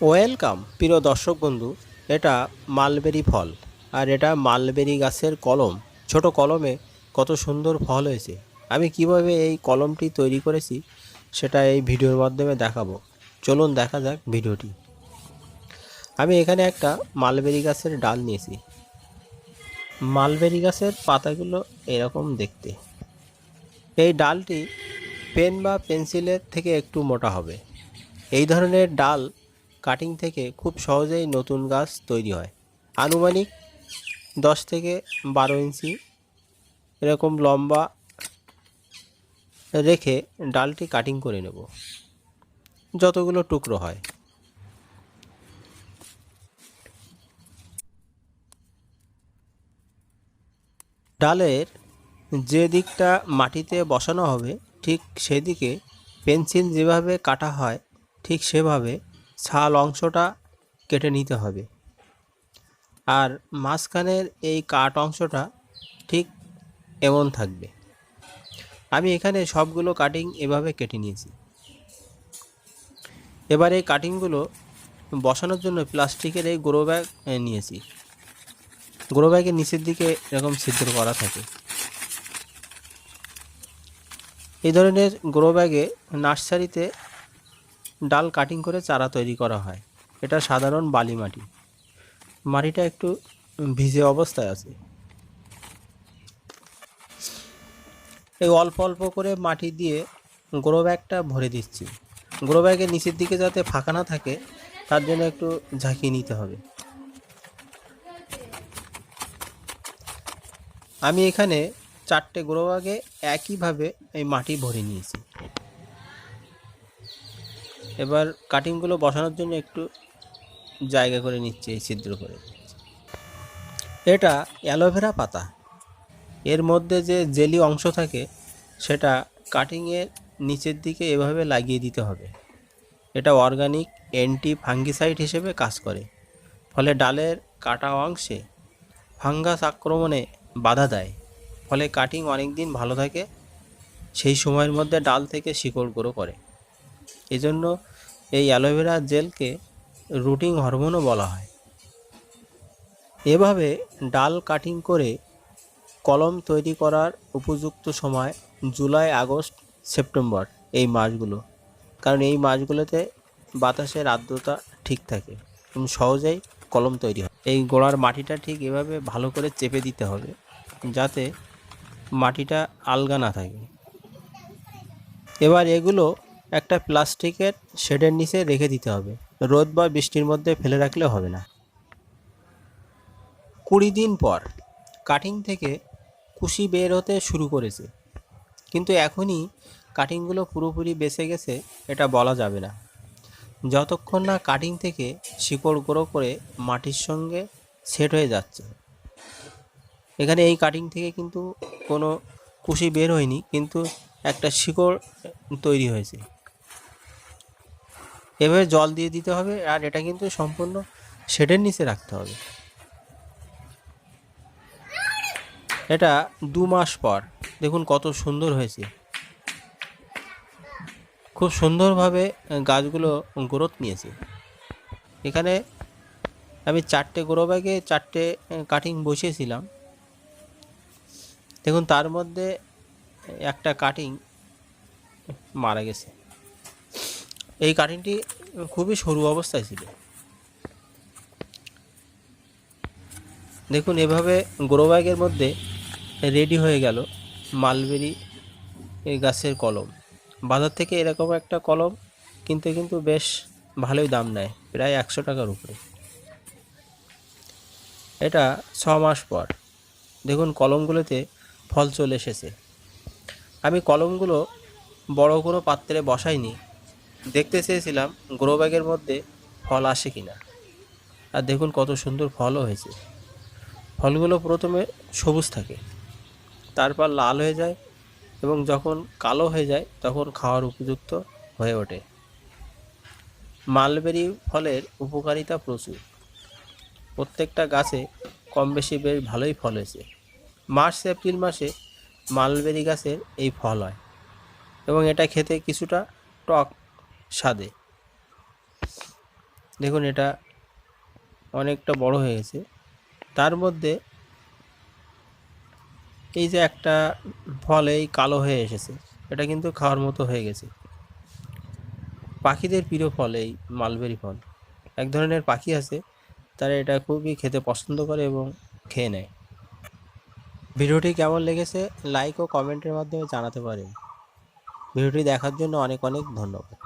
Welcome, প্রিয় দর্শক বন্ধু, এটা মালবেরি ফল আর এটা মালবেরি গাছের কলম। ছোট কলমে কত সুন্দর ফল হয়েছে। আমি কীভাবে এই কলমটি তৈরি করেছি, সেটা এই ভিডিওর মাধ্যমে দেখাবো। চলুন দেখা যাক ভিডিওটি। আমি এখানে একটা মালবেরি গাছের ডাল নিয়েছি। মালবেরি গাছের পাতাগুলো এরকম দেখতে। এই ডালটি পেন বা পেন্সিলের থেকে একটু মোটা হবে। এই ধরনের ডাল কাটিং থেকে খুব সহজেই নতুন গাছ তৈরি হয়। আনুমানিক দশ থেকে বারো ইঞ্চি এরকম লম্বা রেখে ডালটি কাটিং করে নেব। যতগুলো টুকরো হয়। ডালের যে দিকটা মাটিতে বসানো হবে, ঠিক সেদিকে পেন্সিল যেভাবে কাটা হয়, ঠিক সেভাবে ছাল অংশটা কেটে নিতে হবে। আর মাঝখানের এই কাট অংশটা ঠিক এমন থাকবে। আমি এখানে সবগুলো কাটিং এভাবে কেটে নিয়েছি। এবার এই কাটিংগুলো বসানোর জন্য প্লাস্টিকের এই গ্রো ব্যাগ নিয়েছি। গ্রো ব্যাগের নিচের দিকে এরকম ছিদ্র করা থাকে। এই ধরনের গ্রো ব্যাগে নার্সারিতে ডাল কাটিং করে চারা তৈরি করা হয়। এটা সাধারণ বালি মাটি। মাটিটা একটু ভিজে অবস্থায় আছে। এই অল্প অল্প করে মাটি দিয়ে গ্রো ব্যাগটা ভরে দিচ্ছি। গ্রো ব্যাগের নিচের দিকে যাতে ফাঁকা না থাকে, তার জন্য একটু ঝাঁকিয়ে নিতে হবে। আমি এখানে চারটে গ্রো ব্যাগে একইভাবে এই মাটি ভরে নিয়েছি। এবার কাটিংগুলো বসানোর জন্য একটু জায়গা করে নিচ্ছে এই ছিদ্র করে এটা অ্যালোভেরা পাতা। এর মধ্যে যে জেলি অংশ থাকে, সেটা কাটিংয়ের নিচের দিকে এভাবে লাগিয়ে দিতে হবে। এটা অর্গানিক অ্যান্টি ফাঙ্গিসাইড হিসেবে কাজ করে। ফলে ডালের কাটা অংশে ফাঙ্গাস আক্রমণে বাধা দেয়। ফলে কাটিং অনেক দিন ভালো থাকে, সেই সময়ের মধ্যে ডাল থেকে শিকড় গ্রো করে এজন্য এই অ্যালোভেরা জেলকে রুটিং হরমোনও বলা হয়। এভাবে ডাল কাটিং করে কলম তৈরি করার উপযুক্ত সময় জুলাই, আগস্ট, সেপ্টেম্বর এই মাসগুলো। কারণ এই মাসগুলোতে বাতাসের আর্দ্রতা ঠিক থাকে এবং সহজেই কলম তৈরি হয়। এই গোড়ার মাটিটা ঠিক এভাবে ভালো করে চেপে দিতে হবে যাতে মাটিটা আলগা না থাকে। এবার এগুলো একটা প্লাস্টিকের শেডের নিচে রেখে দিতে হবে। রোদ বা বৃষ্টির মধ্যে ফেলে রাখলে হবে না। কুড়ি দিন পর কাটিং থেকে কুশি বের হতে শুরু করেছে। কিন্তু এখনই কাটিংগুলো পুরোপুরি বেঁচে গেছে, এটা বলা যাবে না। যতক্ষণ না কাটিং থেকে শিকড় গ্রো করে মাটির সঙ্গে সেট হয়ে যাচ্ছে। এখানে এই কাটিং থেকে কিন্তু কোনো কুশি বের হয়নি, কিন্তু একটা শিকড় তৈরি হয়েছে। এভাবে জল দিয়ে দিতে হবে আর এটা কিন্তু সম্পূর্ণ শেডের নিচে রাখতে হবে। এটা দু মাস পর, দেখুন কত সুন্দর হয়েছে। খুব সুন্দরভাবে গাছগুলো গ্রোথ নিয়েছে। এখানে আমি চারটে গ্রো ব্যাগে চারটে কাটিং বসিয়েছিলাম। দেখুন তার মধ্যে একটা কাটিং মারা গেছে। এই কাটিংটি খুবই সরু অবস্থায় ছিল। দেখুন, এভাবে গ্রো ব্যাগের মধ্যে রেডি হয়ে গেল মালবেরি গাছের কলম। বাজার থেকে এরকম একটা কলম কিনতে কিন্তু বেশ ভালোই দাম নেয়, প্রায় একশো টাকার উপরে। এটা ছ মাস পর। দেখুন, কলমগুলোতে ফল চলে এসেছে। আমি কলমগুলো বড় কোনো পাত্রে বসাইনি দেখতে চেয়েছিলাম গ্রো ব্যাগের মধ্যে ফল আসে কিনা। আর দেখুন কত সুন্দর ফলও হয়েছে। ফলগুলো প্রথমে সবুজ থাকে, তারপর লাল হয়ে যায় এবং যখন কালো হয়ে যায় তখন খাওয়ার উপযুক্ত হয়ে ওঠে। মালবেরি ফলের উপকারিতা প্রচুর। প্রত্যেকটা গাছে কম বেশি বেশ ভালোই ফল হয়েছে। মার্চ এপ্রিল মাসে মালবেরি গাছের এই ফল হয় এবং এটা খেতে কিছুটা টক স্বাদে। দেখুন, এটা অনেকটা বড় হয়ে গেছে। তার মধ্যে এই যে একটা ফল এই কালো হয়ে এসেছে, এটা কিন্তু খাওয়ার মতো হয়ে গেছে। পাখিদের প্রিয় ফল এই মালবেরি ফল। এক ধরনের পাখি আছে, তারা এটা খুবই খেতে পছন্দ করে এবং খেয়ে নেয়। ভিডিওটি কেমন লেগেছে, লাইক ও কমেন্টের মাধ্যমে জানাতে পারেন। ভিডিওটি দেখার জন্য অনেক অনেক ধন্যবাদ।